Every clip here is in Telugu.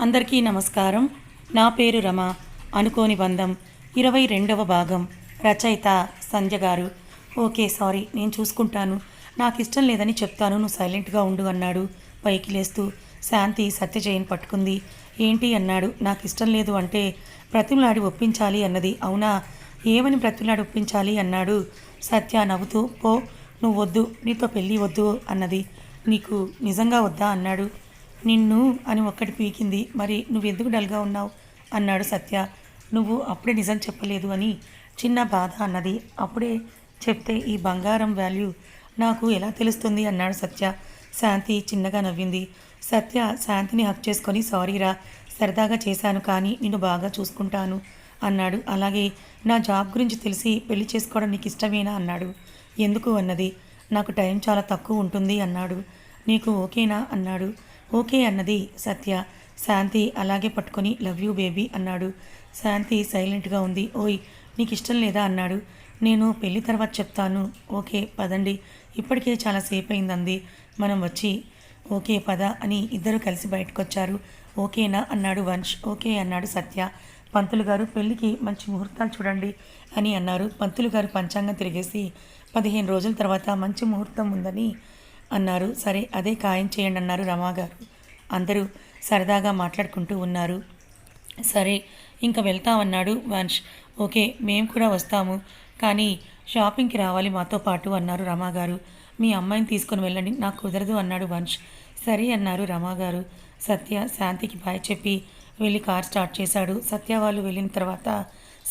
అందరికీ నమస్కారం. నా పేరు రమ. అనుకోని బంధం. ఇరవై రెండవ భాగం. రచయిత సంధ్య గారు. ఓకే సారీ నేను చూసుకుంటాను. నాకు ఇష్టం లేదని చెప్తాను. నువ్వు సైలెంట్గా ఉండు అన్నాడు. పైకి లేస్తూ శాంతి సత్యజయన్ పట్టుకుంది. ఏంటి అన్నాడు. నాకు ఇష్టం లేదు అంటే ప్రతిమలాడి ఒప్పించాలి అన్నది. అవునా? ఏమని ప్రతిమలాడి ఒప్పించాలి అన్నాడు. సత్య నవ్వుతూ పో నువ్వు వద్దు నీతో పెళ్ళి వద్దు అన్నది. నీకు నిజంగా వద్దా? అన్నాడు. నిన్ను అని ఒక్కటి పీకింది. మరి నువ్వెందుకు డల్గా ఉన్నావు? అన్నాడు సత్య. నువ్వు అప్పుడే నిజం చెప్పలేదు అని చిన్న బాధ అన్నది. అప్పుడే చెప్తే ఈ బంగారం వాల్యూ నాకు ఎలా తెలుస్తుంది? అన్నాడు సత్య. శాంతి చిన్నగా నవ్వింది. సత్య శాంతిని హక్ చేసుకొని సారీరా సరదాగా చేశాను కానీ నిన్ను బాగా చూసుకుంటాను అన్నాడు. అలాగే నా జాబ్ గురించి తెలిసి పెళ్ళి చేసుకోవడం నీకు ఇష్టమేనా? అన్నాడు. ఎందుకు? అన్నది. నాకు టైం చాలా తక్కువ ఉంటుంది అన్నాడు. నీకు ఓకేనా? అన్నాడు. ఓకే అన్నది సత్య. శాంతి అలాగే పట్టుకొని లవ్ యూ బేబీ అన్నాడు. శాంతి సైలెంట్గా ఉంది. ఓయ్ నీకు ఇష్టం లేదా అన్నాడు. నేను పెళ్ళి తర్వాత చెప్తాను. ఓకే పదండి. ఇప్పటికే చాలా సేపు అయిందంది మనం వచ్చి ఓకే పద అని ఇద్దరు కలిసి బయటకు వచ్చారు ఓకేనా అన్నాడు వంశ్. ఓకే అన్నాడు సత్య. పంతులు గారు పెళ్ళికి మంచి ముహూర్తాలు చూడండి అని అన్నారు. పంతులు గారు పంచాంగం తిరిగేసి పదిహేను రోజుల తర్వాత మంచి ముహూర్తం ఉందని అన్నారు. సరే అదే ఖాయం చేయండి అన్నారు రమాగారు అందరూ సరదాగా మాట్లాడుకుంటూ ఉన్నారు. సరే ఇంకా వెళ్తామన్నాడు వంశ్ ఓకే మేము కూడా వస్తాము. కానీ షాపింగ్కి రావాలి మాతో పాటు అన్నారు రమాగారు మీ అమ్మాయిని తీసుకొని వెళ్ళండి నాకు కుదరదు అన్నాడు వంశ్ సరే అన్నారు రమాగారు సత్య శాంతికి బాయ్ చెప్పి వెళ్ళి కార్ స్టార్ట్ చేశాడు. సత్య వాళ్ళు వెళ్ళిన తర్వాత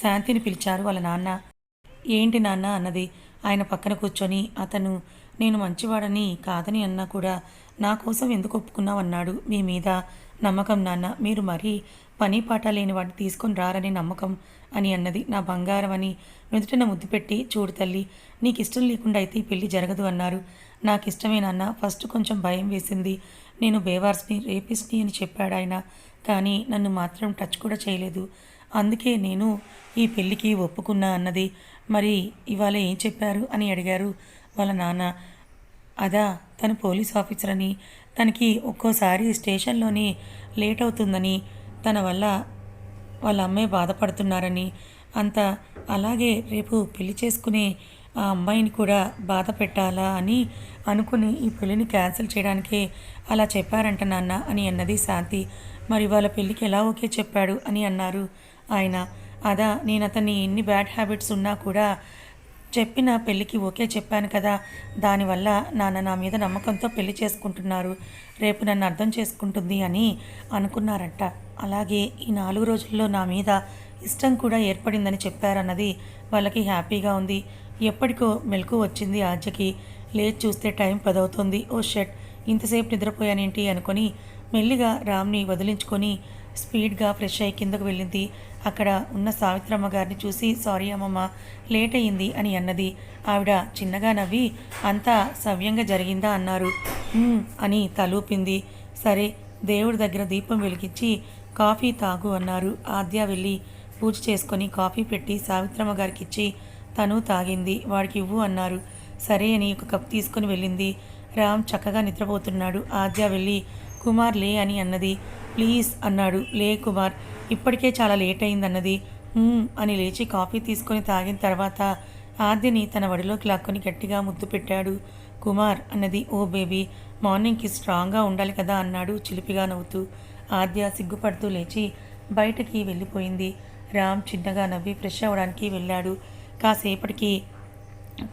శాంతిని పిలిచారు వాళ్ళ నాన్న. ఏంటి నాన్న? అన్నది. ఆయన పక్కన కూర్చొని అతను నేను మంచివాడని కాదని అన్నా కూడా నా కోసం ఎందుకు ఒప్పుకున్నావు అన్నాడు మీ మీద. నమ్మకం నాన్న మీరు మరీ పని పాట లేని వాడిని తీసుకొని రారనే నమ్మకం అని అన్నది నా బంగారం అని నుదుటిన ముద్దు పెట్టి చూడు తల్లి నీకు ఇష్టం లేకుండా అయితే ఈ పెళ్ళి జరగదు అన్నారు. నాకు ఇష్టమే నాన్న ఫస్ట్ కొంచెం భయం వేసింది. నేను బేవార్స్ని రేపిస్ని అని చెప్పాడు ఆయన కానీ నన్ను మాత్రం టచ్ కూడా చేయలేదు. అందుకే నేను ఈ పెళ్ళికి ఒప్పుకున్నా అన్నది. మరి ఇవాళ ఏం చెప్పారు అని అడిగారు. వాళ్ళ నాన్న అదా తను పోలీస్ ఆఫీసర్ అని తనకి ఒక్కోసారి స్టేషన్లోనే లేట్ అవుతుందని తన వల్ల వాళ్ళ అమ్మాయి బాధపడుతున్నారని. అంత అలాగే రేపు పెళ్ళి చేసుకునే ఆ అమ్మాయిని కూడా బాధ పెట్టాలా అని అనుకుని ఈ పెళ్ళిని క్యాన్సిల్ చేయడానికే అలా చెప్పారంట నాన్న అని అన్నది శాంతి. మరి వాళ్ళ పెళ్ళికి ఎలా ఓకే చెప్పాడు? అని అన్నారు ఆయన. అదా నేను అతన్ని ఎన్ని బ్యాడ్ హ్యాబిట్స్ ఉన్నా కూడా చెప్పిన పెళ్ళికి ఓకే చెప్పాను కదా దానివల్ల నాన్న నా మీద నమ్మకంతో పెళ్ళి చేసుకుంటున్నారు. రేపు నన్ను అర్థం చేసుకుంటుంది అని అనుకున్నారంట. అలాగే ఈ నాలుగు రోజుల్లో నా మీద ఇష్టం కూడా ఏర్పడిందని చెప్పారన్నది వాళ్ళకి హ్యాపీగా ఉంది. ఎప్పటికో మెలకు వచ్చింది ఆజ్యకి లేచి చూస్తే టైం పదవుతుంది. ఓ షట్ ఇంతసేపు నిద్రపోయానేంటి అనుకొని మెల్లిగా రామ్ని వదిలించుకొని స్పీడ్గా ఫ్రెష్ అయ్యి కిందకు వెళ్ళింది. అక్కడ ఉన్న సావిత్రమ్మ గారిని చూసి సారీ అమ్మమ్మ లేట్ అయింది అని అన్నది. ఆవిడ చిన్నగా నవ్వి అంతా సవ్యంగా జరిగిందా? అన్నారు. అని తలూపింది. సరే దేవుడి దగ్గర దీపం వెలిగించి కాఫీ తాగు అన్నారు. ఆద్య వెళ్ళి పూజ చేసుకొని కాఫీ పెట్టి సావిత్రమ్మ గారికి ఇచ్చి తను తాగింది వాడికి ఇవ్వు అన్నారు. సరే అని ఒక కప్ తీసుకుని వెళ్ళింది. రామ్ చక్కగా నిద్రపోతున్నాడు. ఆద్య వెళ్ళి కుమార్ లే అని అన్నది. ప్లీజ్ అన్నాడు. లే కుమార్ ఇప్పటికే చాలా లేట్ అయిందన్నది. అని లేచి కాఫీ తీసుకొని తాగిన తర్వాత ఆద్యని తన వడిలోకి లాక్కొని గట్టిగా ముద్దు పెట్టాడు. కుమార్ అన్నది ఓ బేబీ మార్నింగ్కి స్ట్రాంగ్గా ఉండాలి కదా అన్నాడు చిలిపిగా నవ్వుతూ. ఆద్య సిగ్గుపడుతూ లేచి బయటకి వెళ్ళిపోయింది. రామ్ చిన్నగా నవ్వి ఫ్రెష్ అవ్వడానికి వెళ్ళాడు. కాసేపటికి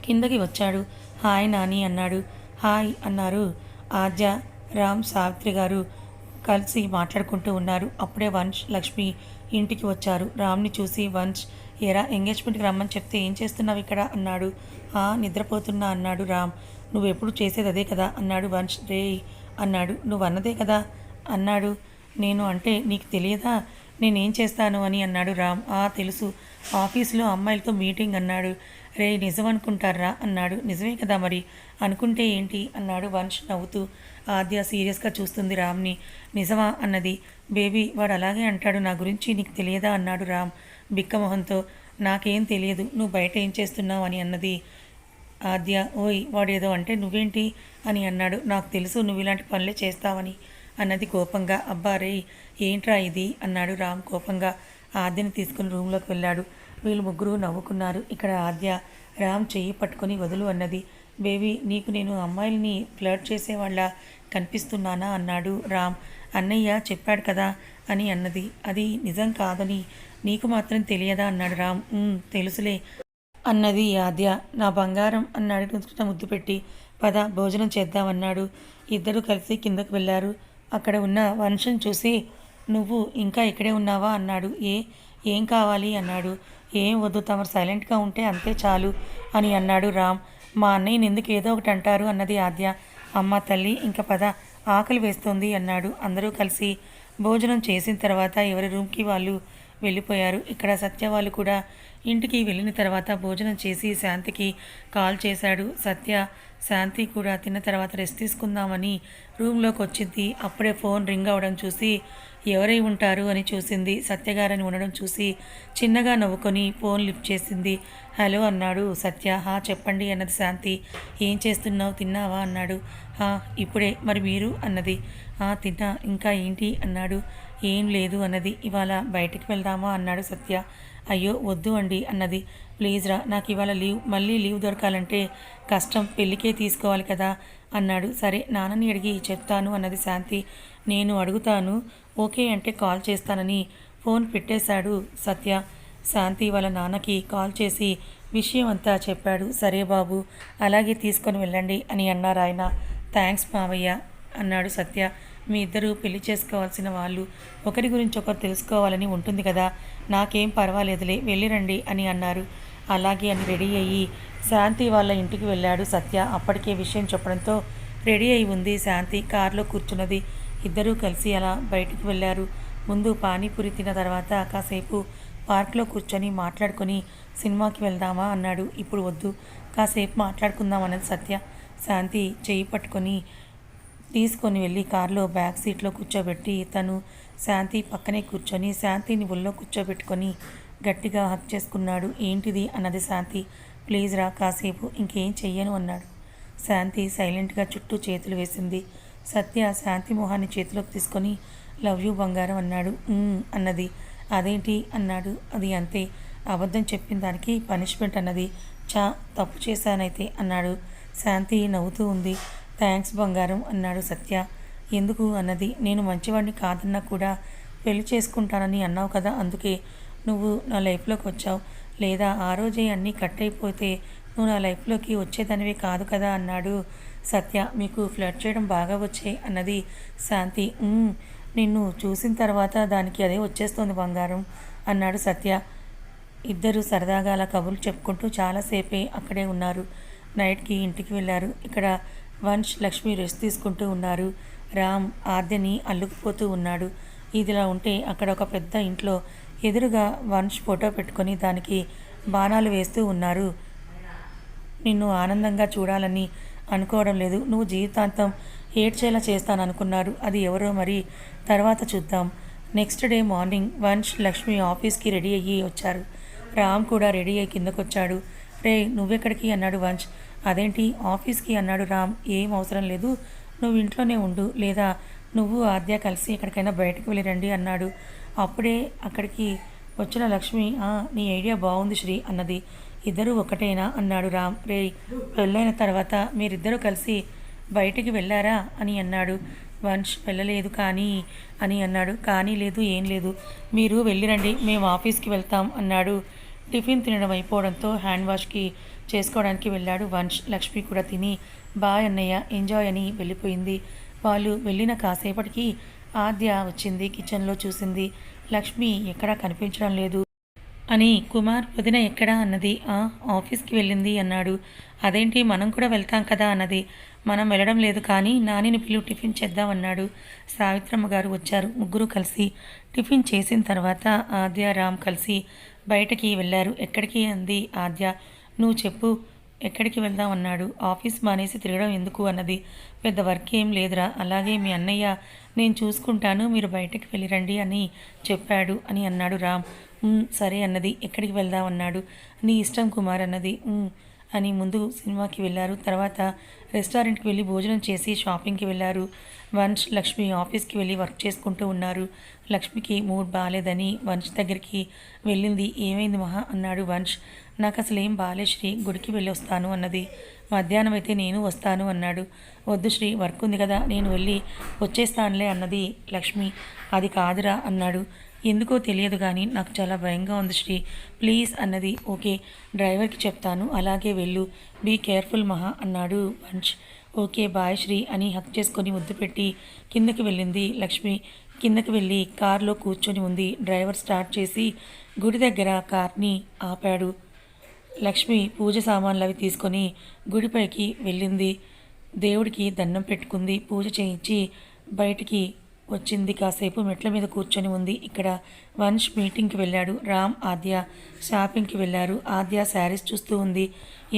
కిందకి వచ్చాడు. హాయ్ నాని అన్నాడు. హాయ్ అన్నారు ఆద్య. రామ్ సావిత్రి గారు కలిసి మాట్లాడుకుంటూ ఉన్నారు. అప్పుడే వంశ్ లక్ష్మి ఇంటికి వచ్చారు. రామ్ని చూసి వంశ్ ఎరా ఎంగేజ్మెంట్కి రమ్మని చెప్తే ఏం చేస్తున్నావు ఇక్కడ? అన్నాడు. "ఆ, నిద్రపోతున్నా అన్నాడు రామ్. నువ్వు ఎప్పుడు చేసేది అదే కదా? అన్నాడు వంశ్ రే అన్నాడు. నువ్వు అన్నదే కదా? అన్నాడు. నేను అంటే నీకు తెలియదా? నేనేం చేస్తాను? అని అన్నాడు రామ్. ఆ తెలుసు. ఆఫీస్లో అమ్మాయిలతో మీటింగ్ అన్నాడు. రే నిజం అనుకుంటారా? అన్నాడు. నిజమే కదా మరి. అనుకుంటే ఏంటి? అన్నాడు వంశ్ నవ్వుతూ. ఆద్య సీరియస్గా చూస్తుంది రామ్ని. నిజమా అన్నది. బేబీ వాడు అలాగే అంటాడు నా గురించి నీకు తెలియదా అన్నాడు రామ్ బిక్కమొహంతో. నాకేం తెలియదు నువ్వు బయట ఏం చేస్తున్నావు అని అన్నది. ఆద్య ఓయ్ వాడేదో అంటే నువ్వేంటి అని అన్నాడు. నాకు తెలుసు నువ్వు ఇలాంటి పనులే చేస్తావని అన్నది కోపంగా. అబ్బారే ఏంట్రా ఇది? అన్నాడు రామ్ కోపంగా. ఆద్యని తీసుకుని రూమ్లోకి వెళ్ళాడు. వీళ్ళు ముగ్గురు నవ్వుకున్నారు. ఇక్కడ ఆద్య రామ్ చెయ్యి పట్టుకొని వదులు అన్నది. బేబీ నీకు నేను అమ్మాయిల్ని ఫ్లర్ట్ చేసేవాళ్ళ? కనిపిస్తున్నానా? అన్నాడు. రామ్. అన్నయ్య చెప్పాడు కదా అని అన్నది. అది నిజం కాదని నీకు మాత్రం తెలియదా? అన్నాడు రామ్. తెలుసులే అన్నది ఆద్య. నా బంగారం అన్నాడు ముద్దు పెట్టి. పద భోజనం చేద్దామన్నాడు ఇద్దరు కలిసి కిందకు వెళ్ళారు. అక్కడ ఉన్న వంశం చూసి నువ్వు ఇంకా ఇక్కడే ఉన్నావా? అన్నాడు. ఏ ఏం కావాలి? అన్నాడు. ఏం వద్దు తమరు సైలెంట్గా ఉంటే అంతే చాలు అని అన్నాడు రామ్. మా అన్నయ్యని ఎందుకు ఏదో ఒకటి అంటారు? అన్నది ఆద్య. అమ్మ తల్లి ఇంకా పద ఆకలి వేస్తుంది అన్నాడు. అందరూ కలిసి భోజనం చేసిన తర్వాత ఎవరి రూమ్కి వాళ్ళు వెళ్ళిపోయారు. ఇక్కడ సత్య వాళ్ళు కూడా ఇంటికి వెళ్ళిన తర్వాత భోజనం చేసి శాంతికి కాల్ చేశాడు. సత్య శాంతి కూడా తిన్న తర్వాత రెస్ట్ తీసుకుందామని రూమ్లోకి వచ్చింది. అప్పుడే ఫోన్ రింగ్ అవడం చూసి ఎవరై ఉంటారు? అని చూసింది. సత్యగారని ఉండడం చూసి చిన్నగా నవ్వుకొని ఫోన్ లిఫ్ట్ చేసింది. హలో అన్నాడు. సత్య హా చెప్పండి అన్నది శాంతి. ఏం చేస్తున్నావు? తిన్నావా? అన్నాడు. హా ఇప్పుడే. మరి మీరు? అన్నది. "ఆ, తిన్నా. ఇంకా ఏంటి? అన్నాడు. ఏం లేదు అన్నది. ఇవాళ బయటికి వెళ్దామా? అన్నాడు సత్య. అయ్యో వద్దు అండి అన్నది. ప్లీజ్ రా నాకు ఇవాళ లీవ్ మళ్ళీ లీవ్ దొరకాలంటే కష్టం పెళ్ళికే తీసుకోవాలి కదా అన్నాడు. సరే నాన్నని అడిగి చెప్తాను అన్నది శాంతి. నేను అడుగుతాను ఓకే అంటే కాల్ చేస్తానని ఫోన్ పెట్టేశాడు సత్య. శాంతి వాళ్ళ నాన్నకి కాల్ చేసి విషయం అంతా చెప్పాడు. సరే బాబు అలాగే తీసుకొని వెళ్ళండి అని అన్నారు ఆయన థ్యాంక్స్ మావయ్య అన్నాడు సత్య. మీ ఇద్దరు పెళ్ళి చేసుకోవాల్సిన వాళ్ళు ఒకరి గురించి ఒకరు తెలుసుకోవాలని ఉంటుంది కదా. నాకేం పర్వాలేదులే వెళ్ళిరండి అని అన్నారు. అలాగే అని రెడీ అయ్యి శాంతి వాళ్ళ ఇంటికి వెళ్ళాడు సత్య. అప్పటికే విషయం చెప్పడంతో రెడీ అయి ఉంది శాంతి. కారులో కూర్చున్నది. ఇద్దరూ కలిసి అలా బయటికి వెళ్ళారు. ముందు పానీపూరి తిన్న తర్వాత కాసేపు పార్క్లో కూర్చొని మాట్లాడుకొని సినిమాకి వెళ్దామా అన్నాడు. ఇప్పుడు వద్దు కాసేపు మాట్లాడుకుందాం అన్నది సత్య. శాంతి చేయి పట్టుకొని తీసుకొని వెళ్ళి కారులో బ్యాక్ సీట్లో కూర్చోబెట్టి తను శాంతి పక్కనే కూర్చొని శాంతిని ఒళ్ళో కూర్చోబెట్టుకొని గట్టిగా హక్ చేసుకున్నాడు. ఏంటిది? అన్నది శాంతి. ప్లీజ్ రా కాసేపు ఇంకేం చెయ్యను అన్నాడు. శాంతి సైలెంట్గా చుట్టూ చేతులు వేసింది. సత్య శాంతి మొహాన్ని చేతిలోకి తీసుకొని లవ్ యూ బంగారం అన్నాడు. అన్నది. అదేంటి? అన్నాడు. అది అంతే. అబద్ధం చెప్పిన దానికి పనిష్మెంట్ అన్నది. చా తప్పు చేశానైతే అన్నాడు. శాంతి నవ్వుతూ ఉంది. థ్యాంక్స్ బంగారం అన్నాడు సత్య. ఎందుకు అన్నది. నేను మంచివాడిని కాదన్నా కూడా పెళ్ళి చేసుకుంటానని అన్నావు కదా అందుకే నువ్వు నా లైఫ్లోకి వచ్చావు. లేదా ఆ రోజే అన్నీ కట్ అయిపోతే నువ్వు నా లైఫ్లోకి వచ్చేదనివే కాదు కదా అన్నాడు సత్య. మీకు ఫ్లడ్ చేయడం బాగా వచ్చే అన్నది శాంతి. నిన్ను చూసిన తర్వాత దానికి అదే వచ్చేస్తోంది బంగారం అన్నాడు సత్య. ఇద్దరు సరదాగా అలా కబుర్లు చెప్పుకుంటూ చాలాసేపే అక్కడే ఉన్నారు. నైట్కి ఇంటికి వెళ్ళారు. ఇక్కడ వంశ్ లక్ష్మి రెస్ట్ తీసుకుంటూ ఉన్నారు. రామ్ ఆద్యని అల్లుకుపోతూ ఉన్నాడు. ఇదిలా ఉంటే అక్కడ ఒక పెద్ద ఇంట్లో ఎదురుగా వంశ్ ఫోటో పెట్టుకొని దానికి బాణాలు వేస్తూ ఉన్నారు. నిన్ను ఆనందంగా చూడాలని అనుకోవడం లేదు. నువ్వు జీవితాంతం ఏడ్చేలా చేస్తాను అనుకున్నారు అది ఎవరో మరి తర్వాత చూద్దాం. Next day morning Vansh Lakshmi ఆఫీస్కి రెడీ అయ్యి వచ్చారు. రామ్ కూడా రెడీ అయ్యి కిందకొచ్చాడు. రే నువ్వెక్కడికి? అన్నాడు వంశ్ అదేంటి? ఆఫీస్కి అన్నాడు రామ్. ఏం అవసరం లేదు. నువ్వు ఇంట్లోనే ఉండు. లేదా నువ్వు ఆద్య కలిసి ఎక్కడికైనా బయటకు వెళ్ళిరండి అన్నాడు. అప్పుడే అక్కడికి వచ్చిన లక్ష్మి "ఆ, నీ ఐడియా బాగుంది శ్రీ అన్నది. ఇద్దరు ఒకటేనా అన్నాడు రామ్. రే పెళ్ళైన తర్వాత మీరిద్దరూ కలిసి బయటికి వెళ్ళారా? అని అన్నాడు. వంశ్ వెళ్ళలేదు కానీ అని అన్నాడు. కానీ లేదు ఏం లేదు. మీరు వెళ్ళిరండి మేము ఆఫీస్కి వెళ్తాం అన్నాడు. టిఫిన్ తినడం అయిపోవడంతో హ్యాండ్ వాష్కి చేసుకోవడానికి వెళ్ళాడు వంశ్. లక్ష్మి కూడా తిని బాయ్ అన్నయ్య ఎంజాయ్ అని వెళ్ళిపోయింది. వాళ్ళు వెళ్ళిన కాసేపటికి ఆద్య వచ్చింది కిచెన్లో చూసింది. లక్ష్మి ఎక్కడా కనిపించడం లేదు. అని కుమార్ వదిన ఎక్కడా అన్నది "ఆ, ఆఫీస్కి వెళ్ళింది అన్నాడు. అదేంటి మనం కూడా వెళ్తాం కదా అన్నది. మనం వెళ్ళడం లేదు కానీ నానిని పిలువు టిఫిన్ చేద్దాం అన్నాడు. సావిత్రమ్మ గారు వచ్చారు ముగ్గురు కలిసి. టిఫిన్ చేసిన తర్వాత ఆద్య రామ్ కలిసి బయటకి వెళ్ళారు. ఎక్కడికి? అంది ఆద్య. నువ్వు చెప్పు ఎక్కడికి వెళ్దాం అన్నాడు. ఆఫీస్ మానేసి తిరగడం ఎందుకు అన్నది. పెద్ద వర్క్ ఏం లేదురా అలాగే మీ అన్నయ్య నేను చూసుకుంటాను మీరు బయటకు వెళ్ళిరండి అని చెప్పాడు అని అన్నాడు రామ్. సరే అన్నది ఎక్కడికి వెళ్దాం అన్నాడు. నీ ఇష్టం కుమార్ అన్నది. అని ముందు సినిమాకి వెళ్ళారు. తర్వాత రెస్టారెంట్కి వెళ్ళి భోజనం చేసి షాపింగ్కి వెళ్ళారు. వంశ్ లక్ష్మి ఆఫీస్కి వెళ్ళి వర్క్ చేసుకుంటూ ఉన్నారు. లక్ష్మికి మూడ్ బాగాలేదని వంశ్ దగ్గరికి వెళ్ళింది. ఏమైంది మహా? అన్నాడు వంశ్ నాకు అసలు ఏం బాలే శ్రీ గుడికి వెళ్ళి వస్తాను అన్నది. మధ్యాహ్నం అయితే నేను వస్తాను అన్నాడు. వద్దు శ్రీ వర్క్ ఉంది కదా నేను వెళ్ళి వచ్చేస్తానులే అన్నది లక్ష్మి. అది కాదురా అన్నాడు. ఎందుకో తెలియదు కానీ నాకు చాలా భయంగా ఉంది శ్రీ. ప్లీజ్ అన్నది. ఓకే డ్రైవర్కి చెప్తాను అలాగే వెళ్ళు. బీ కేర్ఫుల్ మహా అన్నాడు వంశ్ ఓకే బాయ్ శ్రీ అని హక్ చేసుకొని ముద్దు పెట్టి కిందకి వెళ్ళింది లక్ష్మి. కిందకి వెళ్ళి కారులో కూర్చొని ఉంది. డ్రైవర్ స్టార్ట్ చేసి గుడి దగ్గర కార్ని ఆపాడు. లక్ష్మి పూజ సామాన్లు అవి తీసుకొని గుడిపైకి వెళ్ళింది. దేవుడికి దండం పెట్టుకుంది. పూజ చేయించి బయటికి వచ్చింది. కాసేపు మెట్ల మీద కూర్చొని ఉంది. ఇక్కడ వంశ్ మీటింగ్కి వెళ్ళాడు. రామ్ ఆద్య షాపింగ్కి వెళ్ళారు. ఆద్య శారీస్ చూస్తూ ఉంది.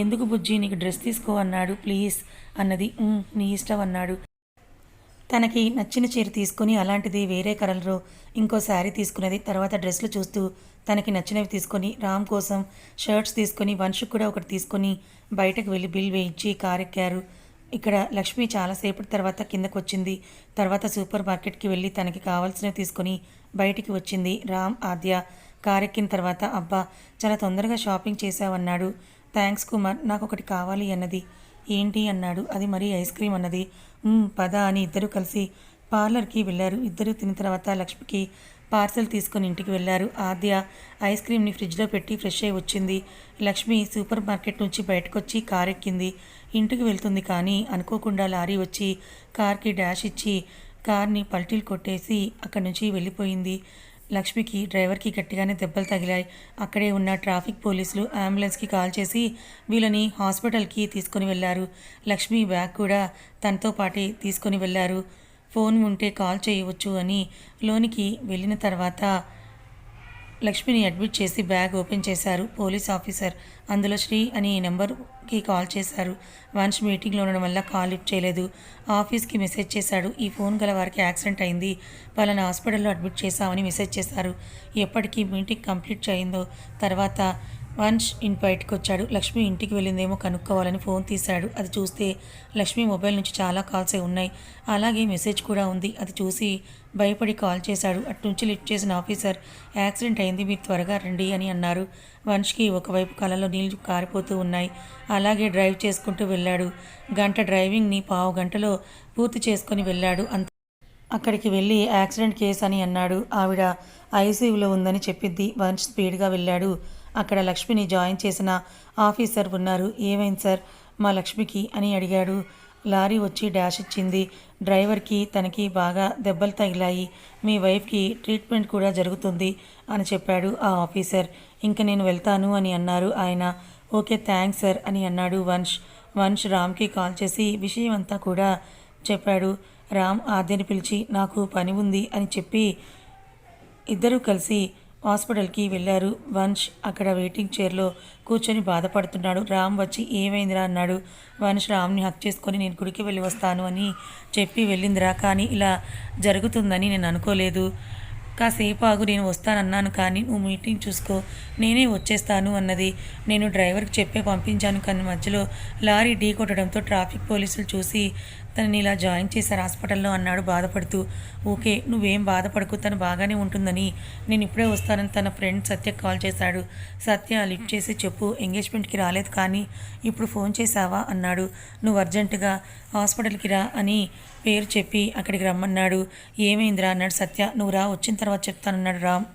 ఎందుకు బుజ్జి నీకు డ్రెస్ తీసుకో అన్నాడు. ప్లీజ్ అన్నది. నీ ఇష్టం అన్నాడు. తనకి నచ్చిన చీర తీసుకుని అలాంటిది వేరే కలర్లో ఇంకో శారీ తీసుకున్నది. తర్వాత డ్రెస్లు చూస్తూ తనకి నచ్చినవి తీసుకొని రామ్ కోసం షర్ట్స్ తీసుకొని వంశకు కూడా ఒకటి తీసుకొని బయటకు వెళ్ళి బిల్ వేయించి కారెక్కారు. ఇక్కడ లక్ష్మి చాలాసేపటి తర్వాత కిందకు వచ్చింది తర్వాత సూపర్ మార్కెట్కి వెళ్ళి తనకి కావాల్సినవి తీసుకొని బయటికి వచ్చింది రామ్ ఆద్య. కార్ ఎక్కిన తర్వాత అబ్బా చాలా తొందరగా షాపింగ్ చేశావన్నాడు. థ్యాంక్స్ కుమార్ నాకు ఒకటి కావాలి అన్నది. ఏంటి అన్నాడు. అది మరీ ఐస్ క్రీమ్ అన్నది. పద అని ఇద్దరు కలిసి పార్లర్కి వెళ్ళారు. ఇద్దరు తిన్న తర్వాత లక్ష్మికి పార్సెల్ తీసుకొని ఇంటికి వెళ్ళారు. ఆద్య ఐస్ క్రీమ్ని ఫ్రిడ్జ్లో పెట్టి ఫ్రెష్ అయి వచ్చింది. లక్ష్మి సూపర్ మార్కెట్ నుంచి బయటకు వచ్చి కార్ ఎక్కింది. ఇంటికి వెళ్తుంది కానీ అనుకోకుండా లారీ వచ్చి కార్కి డాష్ ఇచ్చి కార్ని పల్టీలు కొట్టేసి అక్కడి నుంచి వెళ్ళిపోయింది. లక్ష్మికి డ్రైవర్కి గట్టిగానే దెబ్బలు తగిలాయి. అక్కడే ఉన్న ట్రాఫిక్ పోలీసులు అంబులెన్స్కి కాల్ చేసి వీళ్ళని హాస్పిటల్కి తీసుకొని వెళ్ళారు లక్ష్మి బ్యాగ్ కూడా తనతో పాటే తీసుకొని వెళ్ళారు ఫోన్ ఉంటే కాల్ చేయవచ్చు అని లోనికి వెళ్ళిన తర్వాత లక్ష్మిని అడ్మిట్ చేసి బ్యాగ్ ఓపెన్ చేశారు పోలీస్ ఆఫీసర్. అందులో శ్రీ అని నెంబర్కి కాల్ చేశారు. వంశ్ మీటింగ్లో ఉండడం వల్ల కాల్ లిఫ్ట్ చేయలేదు. ఆఫీస్కి మెసేజ్ చేశాడు. ఈ ఫోన్ గల వారికి యాక్సిడెంట్ అయింది. పలానా హాస్పిటల్లో అడ్మిట్ చేశామని మెసేజ్ చేశారు. ఎప్పటికీ మీటింగ్ కంప్లీట్ అయిందో తర్వాత వంశ్ ఇన్ బయటకు వచ్చాడు లక్ష్మి ఇంటికి వెళ్ళిందేమో కనుక్కోవాలని ఫోన్ తీశాడు. అది చూస్తే లక్ష్మి మొబైల్ నుంచి చాలా కాల్సే ఉన్నాయి. అలాగే మెసేజ్ కూడా ఉంది. అది చూసి భయపడి కాల్ చేశాడు. అటు నుంచి లిఫ్ట్ చేసిన ఆఫీసర్ యాక్సిడెంట్ అయింది మీరు త్వరగా రండి అని అన్నారు. వంశ్కి ఒకవైపు కళ్ళలో నీళ్ళు కారిపోతూ ఉన్నాయి. అలాగే డ్రైవ్ చేసుకుంటూ వెళ్ళాడు. గంట డ్రైవింగ్ని పావు గంటలో పూర్తి చేసుకొని వెళ్ళాడు. అంత అక్కడికి వెళ్ళి యాక్సిడెంట్ కేసు అని అన్నాడు. ఆవిడ ఐసీయూలో ఉందని చెప్పిద్ది. వంశ్ స్పీడ్గా వెళ్ళాడు. అక్కడ లక్ష్మిని జాయిన్ చేసిన ఆఫీసర్ ఉన్నారు. ఏమైంది సార్? మా లక్ష్మికి అని అడిగాడు. లారీ వచ్చి డాష్ ఇచ్చింది. డ్రైవర్కి తనకి బాగా దెబ్బలు తగిలాయి. మీ వైఫ్కి ట్రీట్మెంట్ కూడా జరుగుతుంది అని చెప్పాడు ఆ ఆఫీసర్. ఇంక నేను వెళ్తాను అని అన్నారు ఆయన. ఓకే థ్యాంక్స్ సార్ అని అన్నాడు వంశ్ వంశ్ రామ్కి కాల్ చేసి విషయం అంతా కూడా చెప్పాడు. రామ్ ఆద్యని పిలిచి నాకు పని ఉంది అని చెప్పి ఇద్దరూ కలిసి హాస్పిటల్కి వెళ్ళారు. వంశ్ అక్కడ వెయిటింగ్ చైర్లో కూర్చొని బాధపడుతున్నాడు. రామ్ వచ్చి ఏమైందిరా? అన్నాడు. వంశ్ రామ్ని హక్ చేసుకొని నేను గుడికి వెళ్ళి వస్తాను అని చెప్పి వెళ్ళిందిరా. కానీ ఇలా జరుగుతుందని నేను అనుకోలేదు. కాసేపు ఆగు నేను వస్తానన్నాను కానీ నువ్వు మీటింగ్ చూసుకో. నేనే వచ్చేస్తాను అన్నది నేను డ్రైవర్కి చెప్పే పంపించాను. కానీ మధ్యలో లారీ ఢీ కొట్టడంతో ట్రాఫిక్ పోలీసులు చూసి తనని ఇలా జాయిన్ చేశారు హాస్పిటల్లో అన్నాడు బాధపడుతూ. ఓకే నువ్వేం బాధపడకు తను బాగానే ఉంటుందని. నేను ఇప్పుడే వస్తానని తన ఫ్రెండ్ సత్య కాల్ చేశాడు. సత్య లిఫ్ట్ చేసి చెప్పు ఎంగేజ్మెంట్కి రాలేదు కానీ ఇప్పుడు ఫోన్ చేశావా? అన్నాడు. నువ్వు అర్జెంటుగా హాస్పిటల్కి రా అని పేరు చెప్పి అక్కడికి రమ్మన్నాడు. ఏమైందిరా? అన్నాడు సత్య. నువ్వు రా వచ్చిన తర్వాత చెప్తానన్నాడు రామ్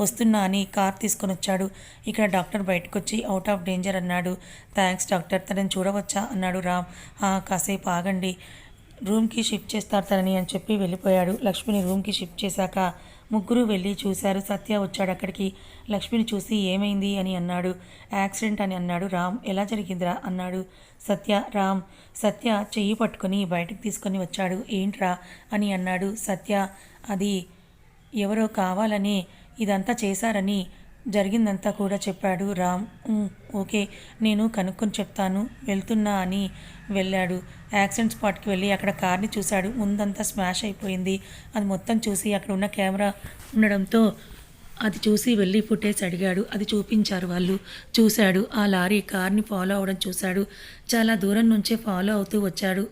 వస్తున్నా అని కార్ తీసుకొని వచ్చాడు ఇక్కడ డాక్టర్ బయటకు వచ్చి అవుట్ ఆఫ్ డేంజర్ అన్నాడు. థ్యాంక్స్ డాక్టర్ తనని చూడవచ్చా? అన్నాడు రామ్. కాసేపు ఆగండి. రూమ్కి షిఫ్ట్ చేస్తారు తనని అని చెప్పి వెళ్ళిపోయాడు. లక్ష్మిని రూమ్కి షిఫ్ట్ చేశాక ముగ్గురు వెళ్ళి చూశారు. సత్య వచ్చాడు అక్కడికి. లక్ష్మిని చూసి ఏమైంది అని అన్నాడు. యాక్సిడెంట్ అని అన్నాడు రామ్. ఎలా జరిగిందిరా? అన్నాడు సత్య. రామ్ సత్య చెయ్యి పట్టుకొని బయటకు తీసుకొని వచ్చాడు. ఏంట్రా? అని అన్నాడు సత్య. అది ఎవరో కావాలని ఇదంతా చేశారని జరిగిందంతా కూడా చెప్పాడు రామ్. ఓకే నేను కనుక్కొని చెప్తాను వెళ్తున్నా అని వెళ్ళాడు. యాక్సిడెంట్ స్పాట్కి వెళ్ళి అక్కడ కార్ని చూశాడు. ముందంతా స్మాష్ అయిపోయింది. అది మొత్తం చూసి అక్కడ ఉన్న కెమెరా ఉండడంతో అది చూసి వెళ్ళి ఫుటేజ్ అడిగాడు. అది చూపించారు వాళ్ళు. చూశాడు. ఆ లారీ కార్ని ఫాలో అవడం చూశాడు. చాలా దూరం నుంచే ఫాలో అవుతూ వచ్చాడు.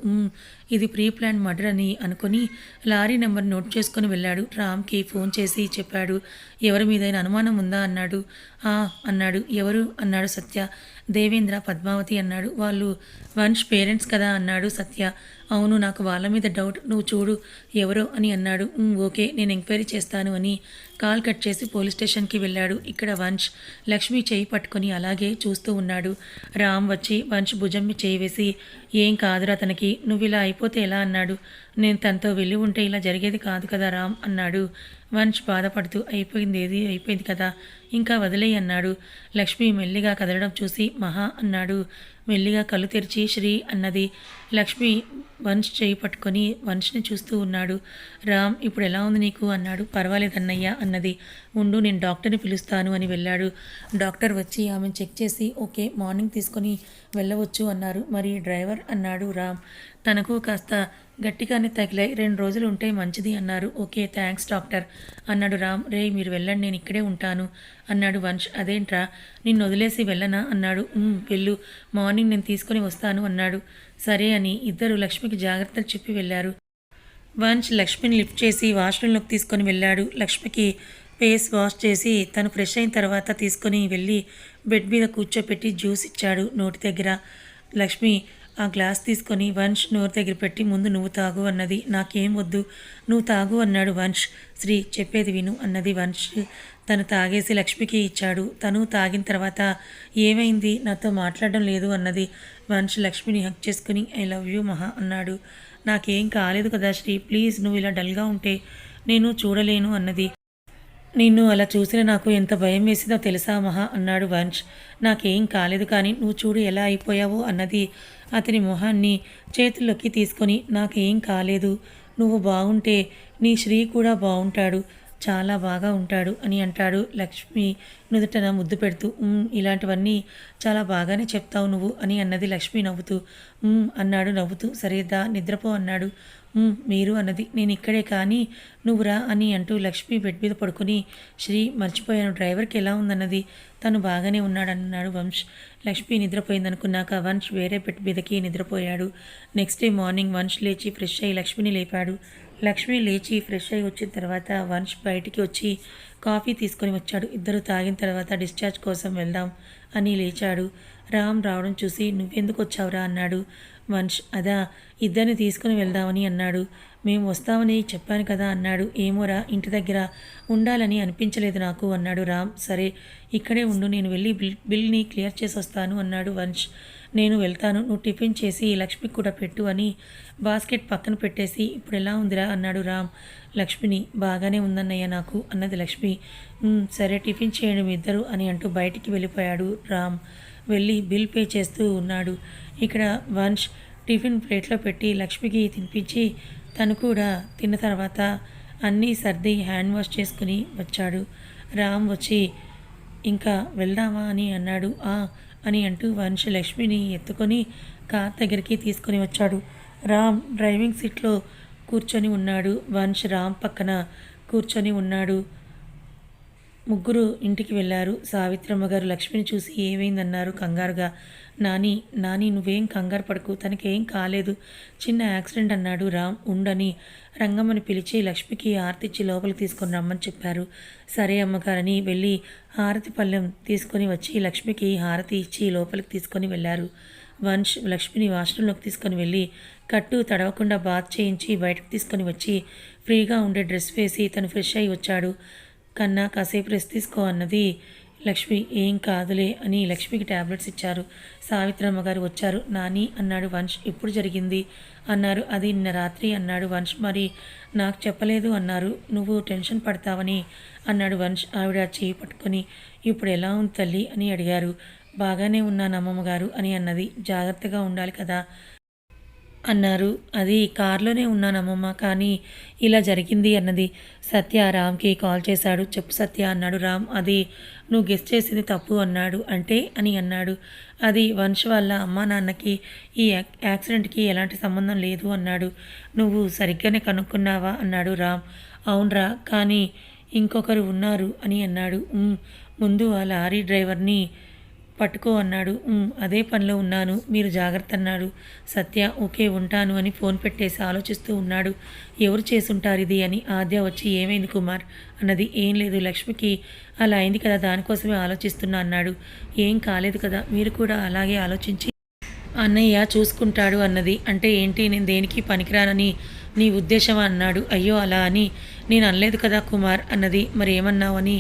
ఇది ప్రీ ప్లాన్ మర్డర్ అని అనుకుని లారీ నెంబర్ నోట్ చేసుకుని వెళ్ళాడు. రామ్కి ఫోన్ చేసి చెప్పాడు. ఎవరి మీదైనా అనుమానం ఉందా? అన్నాడు. "ఆ" అన్నాడు. ఎవరు? అన్నాడు సత్య. దేవేంద్ర పద్మావతి అన్నాడు. వాళ్ళు వంశ్ పేరెంట్స్ కదా? అన్నాడు సత్య. అవును నాకు వాళ్ళ మీద డౌట్. నువ్వు చూడు ఎవరో అని అన్నాడు. ఓకే నేను ఎంక్వైరీ చేస్తాను అని కాల్ కట్ చేసి పోలీస్ స్టేషన్కి వెళ్ళాడు. ఇక్కడ వంశ్ లక్ష్మి చేయి పట్టుకొని అలాగే చూస్తూ ఉన్నాడు. రామ్ వచ్చి వంశ్ భుజం చెమ్మి చేయివేసి ఏం కాదురా తనకి నువ్వు ఇలా అయిపోతే ఎలా? అన్నాడు. నేను తనతో వెళ్ళి ఉంటే ఇలా జరిగేది కాదు కదా రామ్ అన్నాడు. వంశ్ బాధపడుతూ అయిపోయింది ఏది? అయిపోయింది కదా ఇంకా వదిలేయి అన్నాడు. లక్ష్మి మెల్లిగా కదలడం చూసి మహా అన్నాడు. మెల్లిగా కళ్ళు తెరిచి శ్రీ అన్నది. లక్ష్మి వంశ్ చేయి పట్టుకొని వంశ్ని చూస్తూ ఉన్నాడు. రామ్ ఇప్పుడు ఎలా ఉంది నీకు? అన్నాడు. పర్వాలేదు అన్నయ్య అన్నది. ఉండు నేను డాక్టర్ని పిలుస్తాను అని వెళ్ళాడు. డాక్టర్ వచ్చి ఆమెను చెక్ చేసి ఓకే మార్నింగ్ తీసుకొని వెళ్ళవచ్చు అన్నారు. మరి డ్రైవర్ అన్నాడు రామ్. తనకు కాస్త గట్టిగానే తగిలాయి. రెండు రోజులు ఉంటే మంచిది అన్నారు. ఓకే థ్యాంక్స్ డాక్టర్ అన్నాడు రామ్. రే మీరు వెళ్ళండి నేను ఇక్కడే ఉంటాను అన్నాడు వంశ్. అదేంట్రా నిన్ను వదిలేసి వెళ్ళనా? అన్నాడు. వెళ్ళు. మార్నింగ్ నేను తీసుకొని వస్తాను అన్నాడు. సరే అని ఇద్దరు లక్ష్మికి జాగ్రత్తలు చెప్పి వెళ్ళారు. వంశ్ లక్ష్మిని లిఫ్ట్ చేసి వాష్రూమ్లోకి తీసుకొని వెళ్ళాడు. లక్ష్మికి ఫేస్ వాష్ చేసి తను ఫ్రెష్ అయిన తర్వాత తీసుకొని వెళ్ళి బెడ్ మీద కూర్చోపెట్టి జ్యూస్ ఇచ్చాడు నోటి దగ్గర. లక్ష్మి ఆ గ్లాస్ తీసుకొని వంశ్ నోరు దగ్గర పెట్టి ముందు నువ్వు తాగు అన్నది. నాకేం వద్దు నువ్వు తాగు అన్నాడు వంశ్ శ్రీ చెప్పేది విను అన్నది వంశ్ తను తాగేసి లక్ష్మికి ఇచ్చాడు. తను తాగిన తర్వాత ఏమైంది? నాతో మాట్లాడడం లేదు అన్నది వంశ్ లక్ష్మిని హక్ చేసుకుని ఐ లవ్ యూ మహా అన్నాడు. నాకేం కాలేదు కదా శ్రీ ప్లీజ్ నువ్వు ఇలా డల్గా ఉంటే నేను చూడలేను అన్నది. నిన్ను అలా చూసిన నాకు ఎంత భయం వేసిందో తెలుసా మహా అన్నాడు వంశ్ నాకేం కాలేదు కానీ నువ్వు చూడు ఎలా అయిపోయావో అన్నది అతని మొహాన్ని చేతుల్లోకి తీసుకొని నాకేం కాలేదు. నువ్వు బాగుంటే నీ శ్రీ కూడా బాగుంటాడు. చాలా బాగా ఉంటాడు అని అంటాడు లక్ష్మి నుదుటన ముద్దు పెడుతూ. ఇలాంటివన్నీ చాలా బాగానే చెప్తావు నువ్వు అని అన్నది లక్ష్మి నవ్వుతూ. అన్నాడు నవ్వుతూ. సరేదా నిద్రపో అన్నాడు. మీరు అన్నది. నేను ఇక్కడే కానీ నువ్వురా అని అంటూ లక్ష్మి బెడ్ మీద పడుకుని శ్రీ మర్చిపోయాను. డ్రైవర్కి ఎలా ఉందన్నది? తను బాగానే ఉన్నాడన్నాడు వంశ్. లక్ష్మి నిద్రపోయిందనుకున్నాక వంశ్ వేరే బెడ్ మీదకి నిద్రపోయాడు. నెక్స్ట్ డే మార్నింగ్ వంశ్ లేచి ఫ్రెష్ అయ్యి లక్ష్మిని లేపాడు. లక్ష్మి లేచి ఫ్రెష్ అయ్యి వచ్చిన తర్వాత వంశ్ బయటికి వచ్చి కాఫీ తీసుకొని వచ్చాడు. ఇద్దరు తాగిన తర్వాత డిశ్చార్జ్ కోసం వెళ్దాం అని లేచాడు. రామ్ రావడం చూసి నువ్వెందుకు వచ్చావురా? అన్నాడు వంశ్ అదా ఇద్దరిని తీసుకుని వెళ్దామని అన్నాడు. మేము వస్తామని చెప్పాను కదా అన్నాడు. ఏమోరా ఇంటి దగ్గర ఉండాలని అనిపించలేదు నాకు అన్నాడు రామ్. సరే ఇక్కడే ఉండు నేను వెళ్ళి బిల్ బిల్ని క్లియర్ చేసి వస్తాను అన్నాడు వంశ్ నేను వెళ్తాను నువ్వు టిఫిన్ చేసి లక్ష్మికి కూడా పెట్టు అని బాస్కెట్ పక్కన పెట్టేసి ఇప్పుడు ఎలా ఉందిరా? అన్నాడు రామ్. లక్ష్మిని బాగానే ఉందన్నయ్య నాకు అన్నది లక్ష్మి. సరే టిఫిన్ చేయండి మీ ఇద్దరు అని అంటూ బయటికి వెళ్ళిపోయాడు రామ్. వెళ్ళి బిల్ పే చేస్తూ ఉన్నాడు. ఇక్కడ వంశ్ టిఫిన్ ప్లేట్లో పెట్టి లక్ష్మికి తినిపించి తను కూడా తిన్న తర్వాత అన్నీ సర్ది హ్యాండ్ వాష్ చేసుకుని వచ్చాడు. రామ్ వచ్చి ఇంకా వెళ్దామా? అని అన్నాడు. ఆ అని అంటూ వంశ లక్ష్మిని ఎత్తుకొని కార్ దగ్గరికి తీసుకొని వచ్చాడు. రామ్ డ్రైవింగ్ సీట్లో కూర్చొని ఉన్నాడు. వంశ్ రామ్ పక్కన కూర్చొని ఉన్నాడు. ముగ్గురు ఇంటికి వెళ్ళారు. సావిత్రమ్మ గారు లక్ష్మిని చూసి ఏమైందన్నారు కంగారుగా. నాని నాని నువ్వేం కంగారు పడకు తనకేం కాలేదు. చిన్న యాక్సిడెంట్ అన్నాడు రామ్. ఉండని. రంగమ్మని పిలిచి లక్ష్మికి హారతి ఇచ్చి లోపలికి తీసుకొని రమ్మని చెప్పారు. సరే అమ్మగారని వెళ్ళి హారతి పళ్ళెం తీసుకొని వచ్చి లక్ష్మికి హారతి ఇచ్చి లోపలికి తీసుకొని వెళ్ళారు. వంశ్ లక్ష్మిని వాష్రూంలోకి తీసుకొని వెళ్ళి కట్టు తడవకుండా బాత్ చేయించి బయటకు తీసుకొని వచ్చి ఫ్రీగా ఉండే డ్రెస్ వేసి తను ఫ్రెష్ అయి వచ్చాడు. కన్నా కాసేపు రెస్ట్ తీసుకో అన్నది లక్ష్మి ఏం కాదులే అని లక్ష్మికి టాబ్లెట్స్ ఇచ్చారు. సావిత్రమ్మ గారు వచ్చారు. నాని అన్నాడు వంశ్. ఎప్పుడు జరిగింది? అన్నారు. అది నిన్న రాత్రి అన్నాడు వంశ్. మరి నాకు చెప్పలేదు అన్నారు. నువ్వు టెన్షన్ పడతావని అన్నాడు వంశ్. ఆవిడ చేయి పట్టుకొని ఇప్పుడు ఎలా ఉంది తల్లి? అని అడిగారు. బాగానే ఉన్నాను అమ్మమ్మగారు అని అన్నది. జాగ్రత్తగా ఉండాలి కదా అన్నారు. అది కారులోనే ఉన్నానమ్మమ్మ కానీ ఇలా జరిగింది అన్నది సత్య రామ్కి కాల్ చేశాడు. చెప్పు సత్య అన్నాడు రామ్. అది నువ్వు గెస్ట్ చేసింది తప్పు అన్నాడు. అంటే? అని అన్నాడు. అది వంశ వల్ల అమ్మా నాన్నకి ఈ యాక్- యాక్సిడెంట్కి ఎలాంటి సంబంధం లేదు అన్నాడు. నువ్వు సరిగ్గానే కనుక్కున్నావా? అన్నాడు రామ్. అవునరా కానీ ఇంకొకరు ఉన్నారు అని అన్నాడు. ముందు ఆ లారీ డ్రైవర్ని పట్టుకో అన్నాడు. అదే పనిలో ఉన్నాను. మీరు జాగ్రత్త అన్నాడు. సత్య ఓకే ఉంటాను అని ఫోన్ పెట్టేసి ఆలోచిస్తూ ఉన్నాడు. ఎవరు చేసుంటారు ఇది? అని ఆద్య వచ్చి ఏమైంది కుమార్ అన్నది. ఏం లేదు లక్ష్మికి అలా అయింది కదా దానికోసమే ఆలోచిస్తున్నా అన్నాడు. ఏం కాలేదు కదా మీరు కూడా అలాగే ఆలోచించి అన్నయ్య చూసుకుంటాడు అన్నది. అంటే ఏంటి? నేను దేనికి పనికిరానని నీ ఉద్దేశమా అన్నాడు. అయ్యో అలా అని. నేను అనలేదు కదా కుమార్ అన్నది. మరి ఏమన్నావని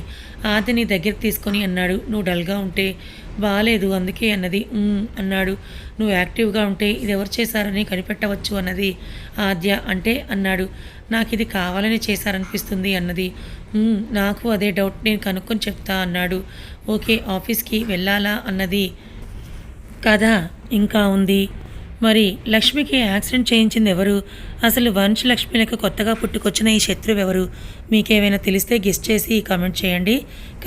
ఆదిని దగ్గరికి తీసుకొని అన్నాడు. నువ్వు డల్గా ఉంటే బాగాలేదు అందుకే అన్నది. అన్నాడు. నువ్వు యాక్టివ్గా ఉంటే ఇది ఎవరు చేశారని కనిపెట్టవచ్చు అన్నది. ఆద్య అంటే అన్నాడు. నాకు ఇది కావాలని చేశారనిపిస్తుంది అన్నది. నాకు అదే డౌట్. నేను కనుక్కొని చెప్తా అన్నాడు. ఓకే ఆఫీస్కి వెళ్ళాలా అన్నది. కథ ఇంకా ఉంది. మరి లక్ష్మికి యాక్సిడెంట్ చేయించింది ఎవరు? అసలు వంశ్ లక్ష్మిలకు కొత్తగా పుట్టుకొచ్చిన ఈ శత్రువు ఎవరు? మీకేమైనా తెలిస్తే గెస్ట్ చేసి కామెంట్ చేయండి.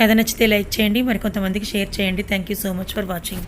కథ నచ్చితే లైక్ చేయండి. మరి కొంతమందికి షేర్ చేయండి. Thank you so much for watching.